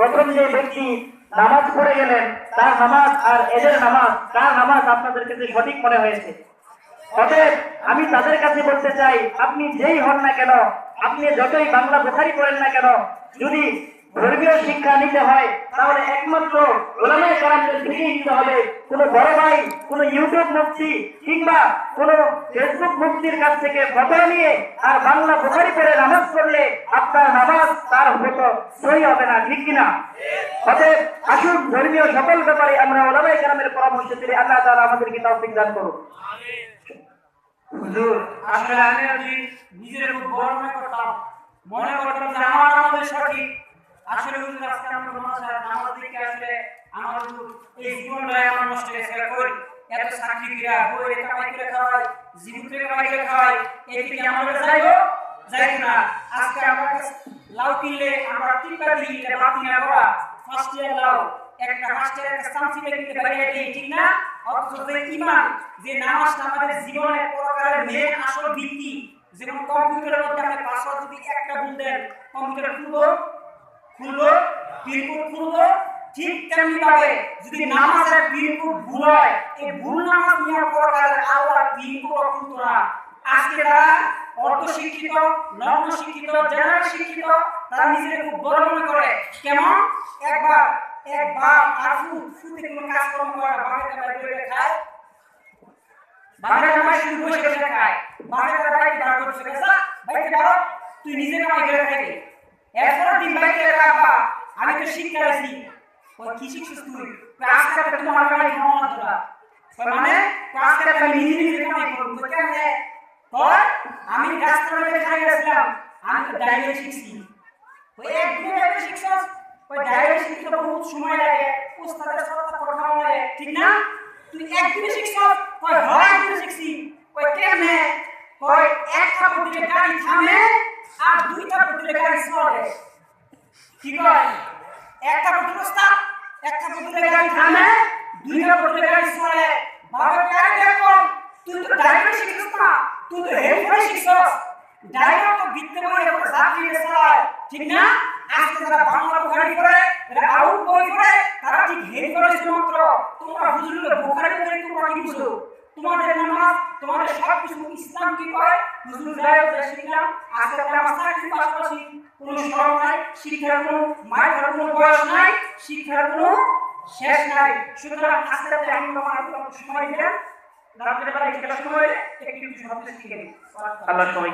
প্রথম যে ব্যক্তি নামাজ পড়ে গেলেন, তার নামাজ আর এদের নামাজ কার নামাজ আপনাদের কাছে সঠিক মনে হয়েছে। অতএব আমি তাদের কাছে বলতে চাই, আপনি যেই হন না কেন, আপনি যতই বাংলা বোখারি পড়েন না কেন, যদি ধর্মীয় শিক্ষা নিতে হয়, তাহলে একমাত্র ওলামায় কারামদের থেকেই নিতে হবে। কোনো বড় ভাই, কোনো ইউটিউব মুক্তি কিংবা কোনো ফেসবুক মুক্তির কাছ থেকে ফটো নিয়ে আর বাংলা বোখারি পড়ে নামাজ পড়লে আপনার নামাজ তার হতো সই হবে না, ঠিক কিনা? অতএব আসুন, ধর্মীয় সকল ব্যাপারে আমরা ওলামায় কারামের পরামর্শ দিলে আল্লাহ তাআলা আমাদেরকে তৌফিক দান করুন আসলে আমার আমাদের এই আমার নষ্ট এই থেকে আমরা যাইবো যাই না আজকে আমরা লাউ কিনলে আমরা টিকা দিই এটা বাতি না করা ফার্স্ট ইয়ার লাউ, একটা হাসতে একটা সামসি কিনতে বাইরে দিই, ঠিক না? অথচ যে ইমান, যে নামাজটা আমাদের জীবনের পরকালের মেন আসল ভিত্তি, যেমন কম্পিউটারের মধ্যে আপনি পাসওয়ার্ড যদি একটা ভুল দেন, কম্পিউটার খুলবো? খুলবো? পিনকোড খুলবো? ঠিক তেমনি ভাবে যদি নামাজের পিনকোড ভুল হয়, এই ভুল নামাজ নিয়ে পরকালের আল্লাহ পিনকোড খুলতো না। আজকে তারা অর্ধ শিক্ষিত, নগ্ন শিক্ষিত জেনারেল শিক্ষিত, তারা নিজেকে খুব বড় করে। কেমন? একবার এক বাপ আর কোনো কাজকর্ম করে বাপের কামাই করে খায় বাপের কামাই শুধু বসে বসে খায় বাপের কামাই বার করে চলে যা বাইকে বারো তুই নিজে কামাই করে খাইবি। এরপর দিন বাইকে রাখবা আমি তো শিক্ষা আছি ওই কি শিখছিস তুই? আজকে তো তোমার কামাই খাওয়া মানে? আজকে তো নিজে নিজে কামাই করব। তো কর আমি গাছ তলায় খাই গেছিলাম। আমি তো ডাইরে শিখছি। ওই একদিন ডাইরে শিখছস ওই ডাইরে শিখতে বহুত সময় লাগে। উস্তাদের সাথে কথা বলে ঠিক না? তুই একদিন শিখছস ওই হয় একদিন শিখছি। ওই কেমনে? ওই এক কাপড় দিলে গাড়ি থামে আর দুই কাপড় দিলে গাড়ি চলে। ঠিক হয় এক কাপড় দিলে উস্তাদ, এক কাপড় দিলে গাড়ি থামে, দুই কাপড় দিলে গাড়ি চলে। বাবা দেখো তুই তো ড্রাইভার শিখছিস না। তুই তো হেল্পার শিখছস। ড্রাইভার তো বিদ্যে বই এরকম যাত্রী চালায় ঠিক না? আজকে যারা বাংলা বুখারি করে যারা আউট বই করে তারা ঠিক হেড করে মাত্র। তোমরা হুজুরের বুখারি করে তোমরা কি বুঝো তোমাদের নামাজ, তোমাদের সব ইসলাম কি কয়? হুজুর গায়ে যা শিখলাম। আজকে আমরা আমার চাকরি পাশাপাশি কোনো শরম নাই, শিক্ষার কোনো মায়ের কোনো বয়স নাই, শিক্ষার কোনো শেষ নাই। সুতরাং আস্তে আস্তে আমি তোমার সময় দিলাম। রাত্রে বেলা সময় আল্লাহ সবাই